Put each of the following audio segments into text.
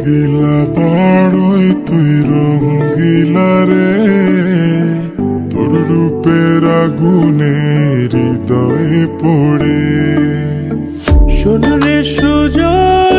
রঙ্গিলা পাড়ই তুই রঙ্গিলা রে। তোর রূপের আগুনে হৃদয়ে পড়ে। সোনারে সুযোগ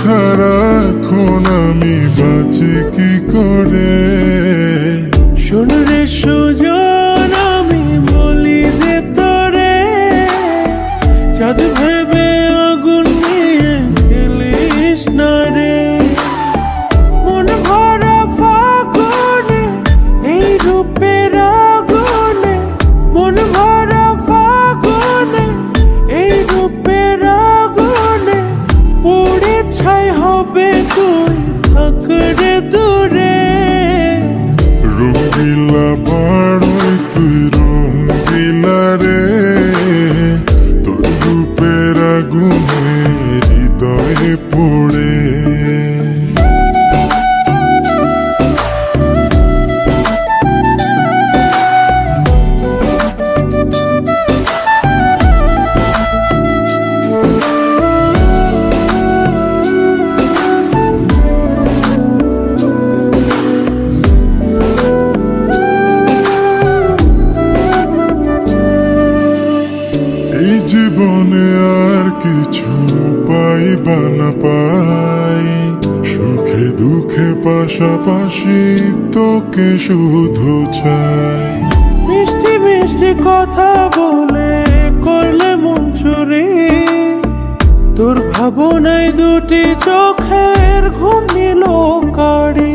ছাড়া এখন আমি বাঁচি কি করে? শোন রে সুজন হৃদয়ে না পাই, সুখে দুঃখে পাশাপাশি তোকে শুধু চাই। মিষ্টি মিষ্টি কথা বলে করলে মন চুরি তোর ভাবনায় দুটি চোখের ঘুম নিল কাড়ি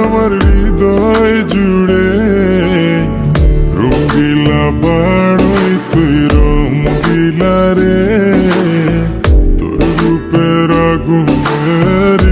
আমার হৃদয় জুড়ে রঙ্গিলা বাড়ই তুই রঙ্গিলা রে। তোর রূপের আগুনে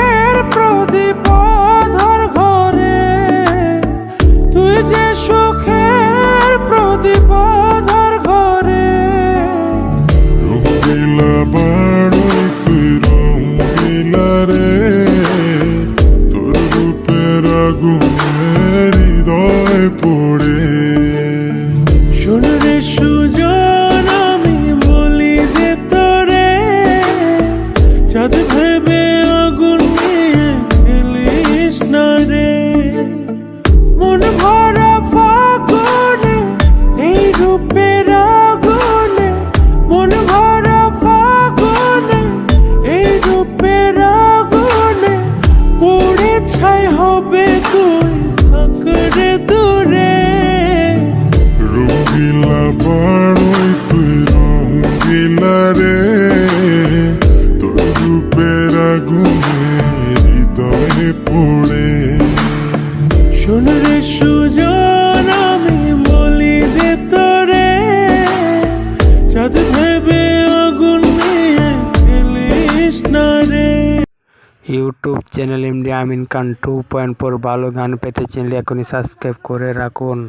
রে তোর রূপের আগুনে হৃদয় পড়ে। হৃদয়ে পড়ে। শোন রে সুজন আমি বলি যে তোরে চাঁদ ভেবে আগুন নিয়ে খেলিস না রে। YouTube channel MD Amin Khan two point four ভালো গান পেতে চ্যানেল এখনই সাবস্ক্রাইব করে রাখুন।